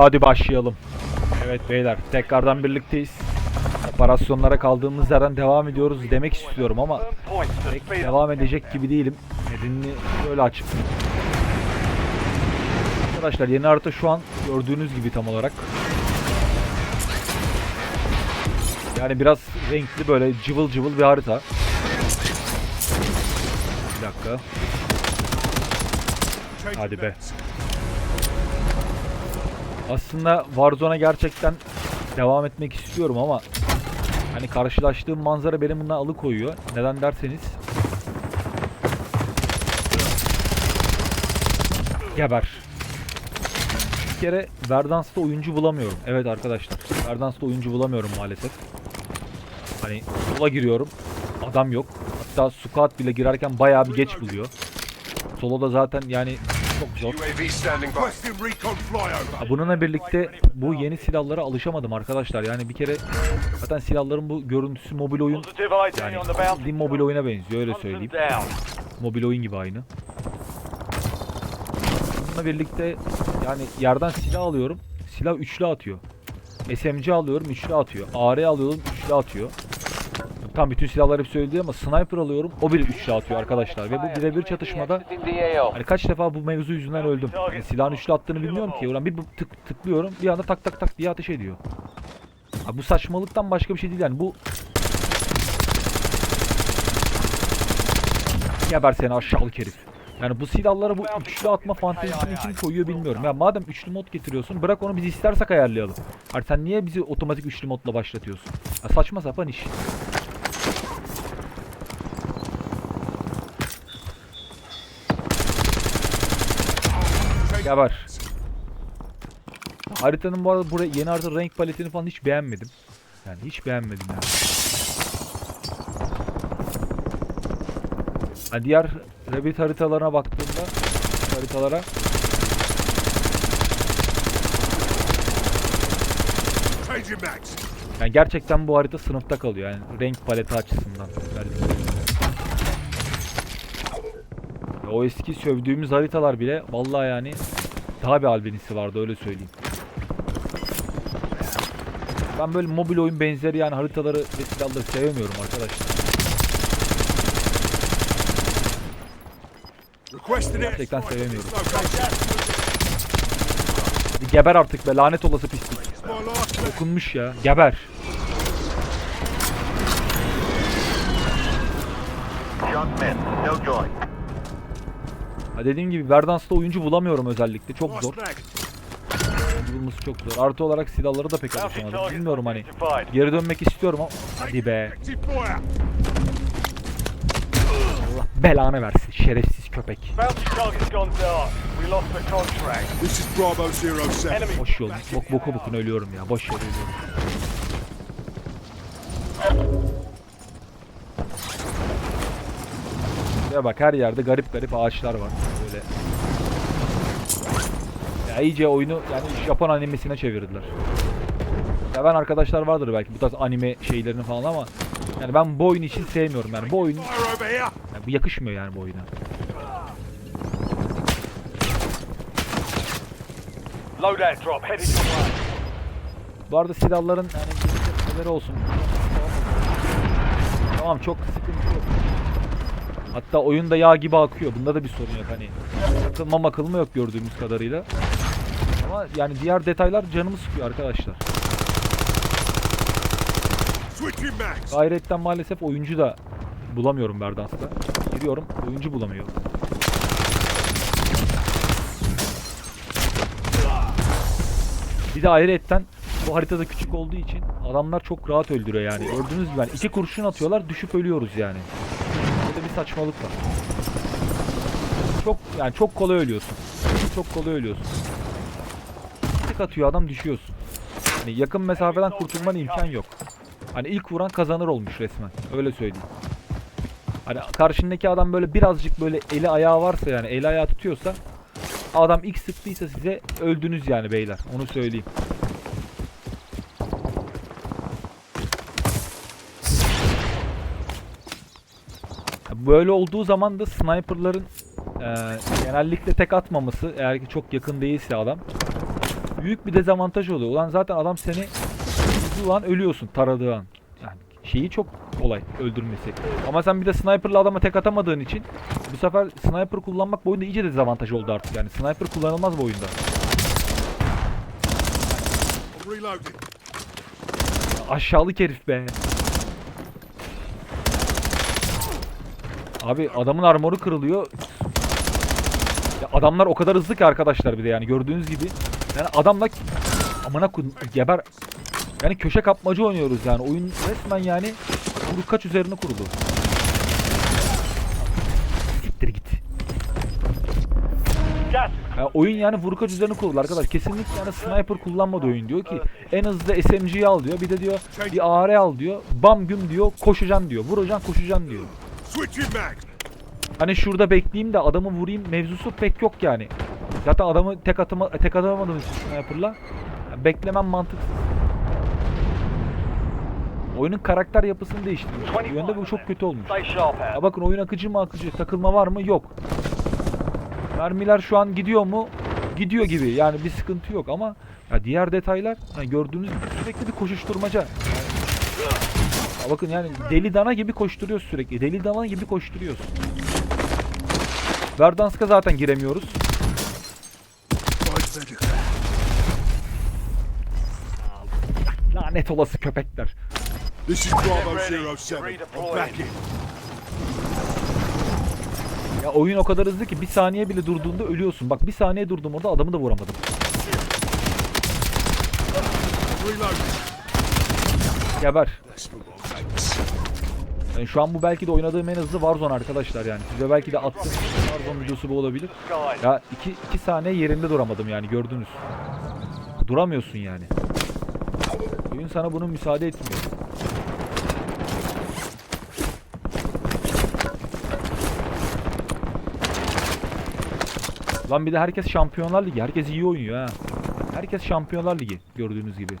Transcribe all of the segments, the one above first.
Hadi başlayalım. Evet beyler tekrardan birlikteyiz. Operasyonlara kaldığımız yerden devam ediyoruz demek istiyorum ama pek devam edecek gibi değilim. Nedenini böyle açıklayayım. Arkadaşlar yeni harita şu an gördüğünüz gibi tam olarak. Yani biraz renkli böyle cıvıl cıvıl bir harita. Bir dakika. Hadi be. Aslında Warzone'a gerçekten devam etmek istiyorum ama hani karşılaştığım manzara beni bundan alıkoyuyor. Neden derseniz Geber. Bir kere Verdansk'ta oyuncu bulamıyorum. Evet arkadaşlar. Verdansk'ta oyuncu bulamıyorum maalesef. Hani sola giriyorum. Adam yok. Hatta squad bile girerken bayağı bir geç buluyor. Solo'da zaten yani çok zor. UAV standing by. Requesting recon flyover. Ha, Bununla birlikte bu yeni silahlara alışamadım arkadaşlar. Yani bir kere zaten silahların bu görüntüsü mobil oyun yani bildiğin mobil oyuna benziyor öyle söyleyeyim. Mobil oyun gibi aynı. Bununla birlikte yani yerden silah alıyorum. Silah üçlü atıyor. SMG alıyorum üçlü atıyor. AR alıyorum üçlü atıyor. Tam bütün silahları hep söyledi ama sniper alıyorum o bile üçlü atıyor arkadaşlar. Ve bu birebir çatışmada Hani kaç defa bu mevzu yüzünden öldüm. Hani silahın üçlü attığını bilmiyorum ki. Ulan bir tık tıklıyorum bir anda tak tak tak diye ateş ediyor. Abi bu saçmalıktan başka bir şey değil yani bu Geber seni aşağılık herif. Yani bu silahlara bu üçlü atma fantezisini kim koyuyor bilmiyorum. Ya madem üçlü mod getiriyorsun bırak onu biz istersek ayarlayalım. Hani sen niye bizi otomatik üçlü modla başlatıyorsun? Ya saçma sapan iş. Geber. Haritanın bu arada buraya yeni harita renk paletini falan hiç beğenmedim. Yani hiç beğenmedim yani. Ha, diğer Rabbit haritalarına baktığımda haritalara yani gerçekten bu harita sınıfta kalıyor yani renk paleti açısından. Ya o eski sövdüğümüz haritalar bile vallahi yani daha bir albenisi vardı öyle söyleyeyim. Ben böyle mobil oyun benzeri yani haritaları ve silahları sevmiyorum arkadaşlar. Gerçekten sevemiyorum. Hadi geber artık be lanet olası pislik. Dokunmuş ya. Geber. Junk men, no joy. Ha dediğim gibi Verdansk'ta oyuncu bulamıyorum özellikle. Çok zor. Oyuncu bulması çok zor. Artı olarak silahları da pek alışamadım. Bilmiyorum hani. Geri dönmek istiyorum ama hadi be. Allah belanı versin. Şerefsiz köpek. Boş yol. Bok boku bokuna ölüyorum ya. Boş yere ölüyorum. Ya bak her yerde garip garip ağaçlar var. Böyle. Ya iyice oyunu yani Japon animesine çevirdiler. Ya ben arkadaşlar vardır belki bu tarz anime şeylerini falan ama yani ben bu oyun için sevmiyorum yani bu oyun yani bu yakışmıyor yani bu oyuna. loadout drop headed. Bu arada silahların yani olsun. Tamam çok. Hatta oyunda yağ gibi akıyor. Bunda da bir sorun yok hani. Takılma makılma yok gördüğümüz kadarıyla. Ama yani diğer detaylar canımı sıkıyor arkadaşlar. Gayretten maalesef oyuncu da bulamıyorum Verdansk'ta. Giriyorum oyuncu bulamıyor. Bir de ayrıyetten bu haritada küçük olduğu için adamlar çok rahat öldürüyor yani. Gördüğünüz gibi yani iki kurşun atıyorlar düşüp ölüyoruz yani. Saçmalık var. Çok yani çok kolay ölüyorsun. Çok kolay ölüyorsun. Bir tık atıyor adam düşüyorsun. Hani yakın mesafeden kurtulman imkan yok. Hani ilk vuran kazanır olmuş resmen. Öyle söyleyeyim. Hani karşındaki adam böyle birazcık böyle eli ayağı varsa yani eli ayağı tutuyorsa adam ilk sıktıysa size öldünüz yani beyler. Onu söyleyeyim. Böyle olduğu zaman da sniperların eee, genellikle tek atmaması eğer ki çok yakın değilse adam büyük bir dezavantaj oluyor. Ulan zaten adam seni vurduğu an ölüyorsun taradığı an. Yani şeyi çok kolay öldürmesi. Ama sen bir de sniper'la adama tek atamadığın için bu sefer sniper kullanmak bu oyunda iyice dezavantaj oldu artık. Yani sniper kullanılmaz bu oyunda. Reloading. Aşağılık herif be. Abi adamın armoru kırılıyor. Ya adamlar o kadar hızlı ki arkadaşlar bir de yani gördüğünüz gibi. Yani adamla amına geber. Yani köşe kapmaca oynuyoruz yani. Oyun resmen yani kaç üzerine kurulu. Siktir git. Gas Ya oyun yani vurkaç üzerine kurulu arkadaş. Kesinlikle yani sniper kullanmadı oyun diyor ki en hızlı SMG'yi al diyor. Bir de diyor bir AR al diyor. Bam güm diyor koşacaksın diyor. Vuracaksın koşacaksın diyor. Hani şurada bekleyeyim de adamı vurayım mevzusu pek yok yani. Zaten adamı tek atıma tek atamadığım için sniper'la yani beklemem mantıksız. Oyunun karakter yapısını değiştirmiş. Bu yönde bu çok kötü olmuş. Ya bakın oyun akıcı mı akıcı, takılma var mı? Yok. Mermiler şu an gidiyor mu? Gidiyor gibi. Yani bir sıkıntı yok ama ya diğer detaylar yani gördüğünüz gibi sürekli bir koşuşturmaca. Bakın yani deli dana gibi koşturuyoruz sürekli. Deli dana gibi koşturuyoruz. Verdansk'a zaten giremiyoruz. Lanet olası köpekler. This is Bravo Get ready. Zero Seven. I'm Redeploying. back in. Ya oyun o kadar hızlı ki bir saniye bile durduğunda ölüyorsun. Bak bir saniye durdum orada adamı da vuramadım. Geber. Yani şu an bu belki de oynadığım en hızlı Warzone arkadaşlar yani. Size belki de attığım Warzone videosu bu olabilir. Ya iki, iki saniye yerinde duramadım yani gördünüz. Duramıyorsun yani. Oyun sana bunu müsaade etmiyor. Lan bir de herkes Şampiyonlar Ligi. Herkes iyi oynuyor ha. Herkes Şampiyonlar Ligi gördüğünüz gibi.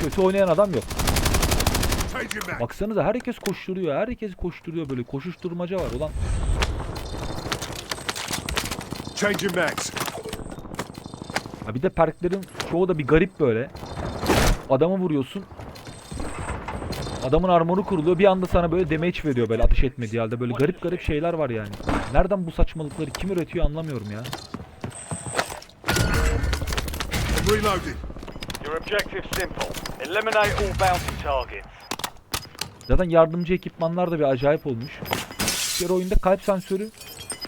Kötü oynayan adam yok. Baksanıza herkes koşturuyor. Herkes koşturuyor böyle. Koşuşturmaca var ulan. Changing mags. Ha bir de perklerin çoğu da bir garip böyle. Adamı vuruyorsun. Adamın armoru kuruluyor. Bir anda sana böyle damage veriyor böyle ateş etmediği halde. Böyle garip garip şeyler var yani. Nereden bu saçmalıkları kim üretiyor anlamıyorum ya. Reloading. your objective simple. Eliminate all bounty targets. Zaten yardımcı ekipmanlar da bir acayip olmuş. Bir oyunda kalp sensörü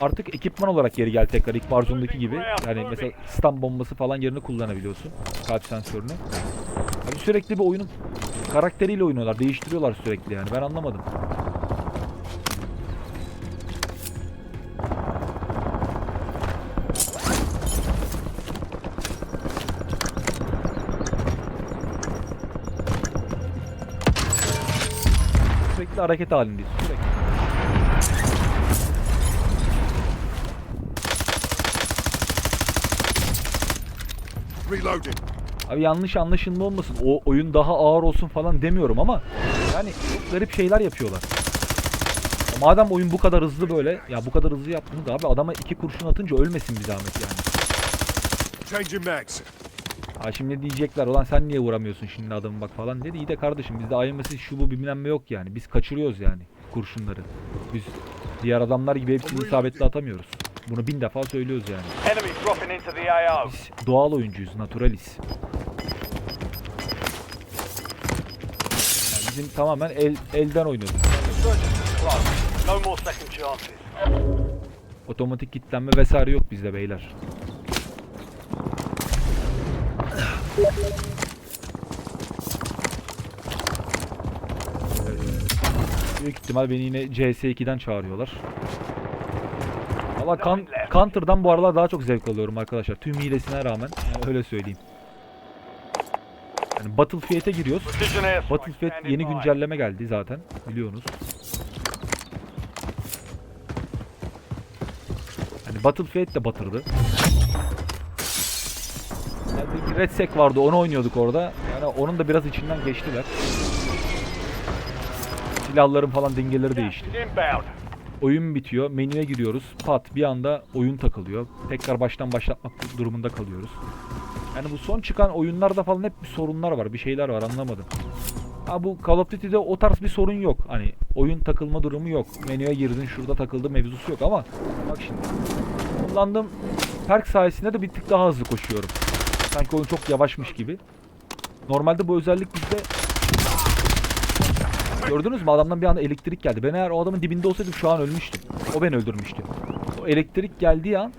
artık ekipman olarak geri geldi tekrar ilk Warzone'daki gibi. Yani mesela stun bombası falan yerine kullanabiliyorsun kalp sensörünü. Abi sürekli bir oyunun karakteriyle oynuyorlar. Değiştiriyorlar sürekli yani. Ben anlamadım. Sürekli hareket halindeyiz. Sürekli. Reloading. Abi yanlış anlaşılma olmasın. O oyun daha ağır olsun falan demiyorum ama yani çok garip şeyler yapıyorlar. Madem oyun bu kadar hızlı böyle, ya bu kadar hızlı yaptınız abi adama iki kurşun atınca ölmesin bir zahmet yani. Changing mags. Ha şimdi diyecekler ulan sen niye vuramıyorsun şimdi adamı bak falan dedi. İyi de kardeşim bizde ayırması şu bu bilmem ne yok yani. Biz kaçırıyoruz yani kurşunları. Biz diğer adamlar gibi hepsini isabetli atamıyoruz. Bunu bin defa söylüyoruz yani. Biz doğal oyuncuyuz, naturaliz. Yani bizim tamamen el, elden oynuyoruz. Otomatik kilitlenme vesaire yok bizde beyler. Büyük ihtimal beni yine CS2'den çağırıyorlar. Valla kan, Counter'dan bu aralar daha çok zevk alıyorum arkadaşlar. Tüm hilesine rağmen yani öyle söyleyeyim. Yani Battlefield'e giriyoruz. Battlefield yeni güncelleme geldi zaten biliyorsunuz. Hani Battlefield de batırdı. Yani bir Red Sec vardı onu oynuyorduk orada. Yani onun da biraz içinden geçtiler. Silahların falan dengeleri değişti. Oyun bitiyor, menüye giriyoruz. Pat bir anda oyun takılıyor. Tekrar baştan başlatmak durumunda kalıyoruz. Yani bu son çıkan oyunlarda falan hep bir sorunlar var. Bir şeyler var anlamadım. Ha bu Call of Duty'de o tarz bir sorun yok. Hani oyun takılma durumu yok. Menüye girdin şurada takıldı mevzusu yok ama bak şimdi. Kullandığım perk sayesinde de bir tık daha hızlı koşuyorum. Sanki oyun çok yavaşmış gibi. Normalde bu özellik bizde Gördünüz mü adamdan bir anda elektrik geldi. Ben eğer o adamın dibinde olsaydım şu an ölmüştüm. O beni öldürmüştü. O elektrik geldiği an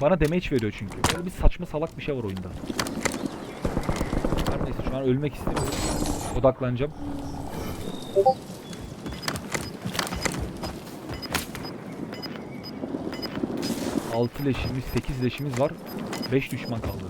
bana damage veriyor çünkü. Böyle bir saçma salak bir şey var oyunda. Her neyse şu an ölmek istemiyorum. Odaklanacağım. Altı leşimiz, 8 leşimiz var. 5 düşman kaldı.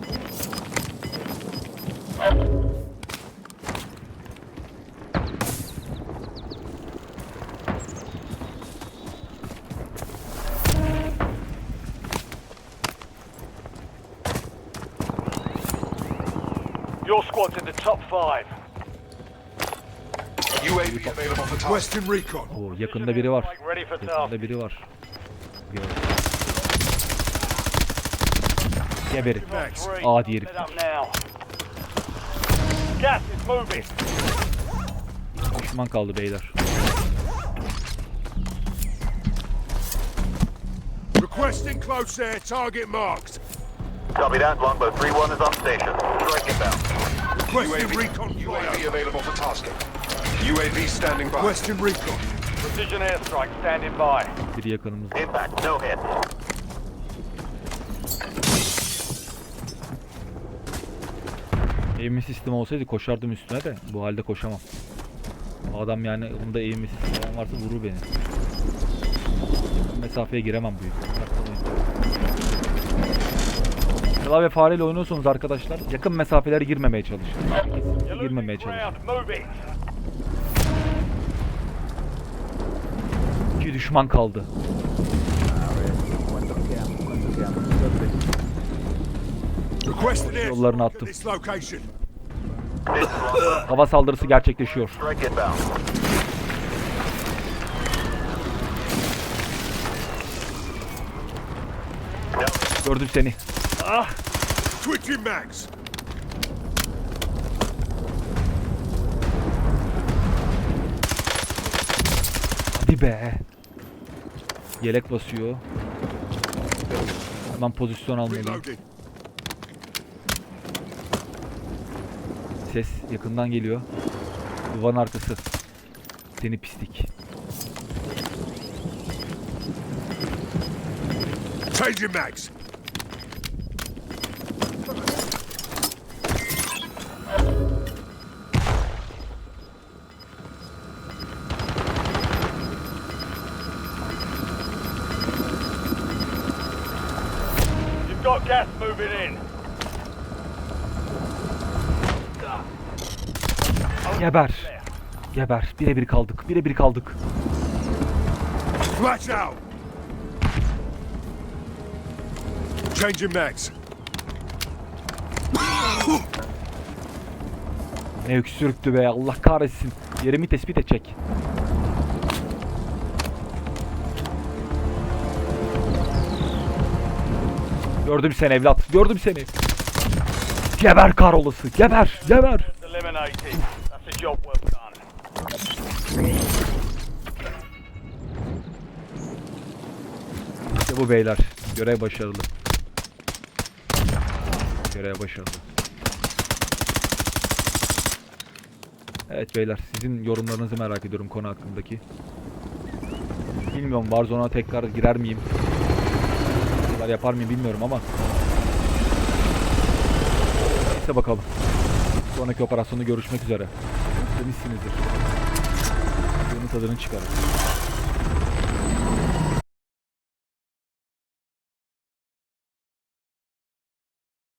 Your squad's in the top five. UAV available for task. Western recon. Oo, yakında biri var. Ready for task. Yakında biri var. Gör. Geberin. Three. Adi herif. Set up now. Gas is moving. Düşman kaldı beyler. Requesting close air. Target marked. Copy that. Longbow 3-1 is on station. Strike inbound. Requesting UAV, recon UAV available for tasking. UAV standing by. Western recon. Precision airstrike standing by. Biri yakınımızda. Impact. No hit. Eğimi sistemi olsaydı koşardım üstüne de bu halde koşamam. O adam yani bunda eğimi sistemi varsa vurur beni. Mesafeye giremem bu Klavye fareyle oynuyorsanız arkadaşlar yakın mesafelere girmemeye çalışın. Kesinlikle girmemeye çalışın. İki düşman kaldı. Yollarını At attım. Hava saldırısı gerçekleşiyor. Gördüm seni. Twitching max. Hadi be. Yelek basıyor. Hemen pozisyon almalıyım. Ses yakından geliyor. Duvarın arkası. Seni pislik. Changing max. Gas moving in. Geber. Geber. Birebir kaldık. Birebir kaldık. Flash out. Changing max. Ne öksürüktü be. Allah kahretsin. Yerimi tespit edecek. Gördüm seni evlat. Gördüm seni. Geber karolası. Geber. Geber. İşte bu beyler. Görev başarılı. Görev başarılı. Evet beyler sizin yorumlarınızı merak ediyorum konu hakkındaki. Bilmiyorum Warzone'a tekrar girer miyim? Tekrar yapar mıyım bilmiyorum ama. Neyse bakalım. Sonraki operasyonda görüşmek üzere. Demişsinizdir. Videonun tadını çıkarın.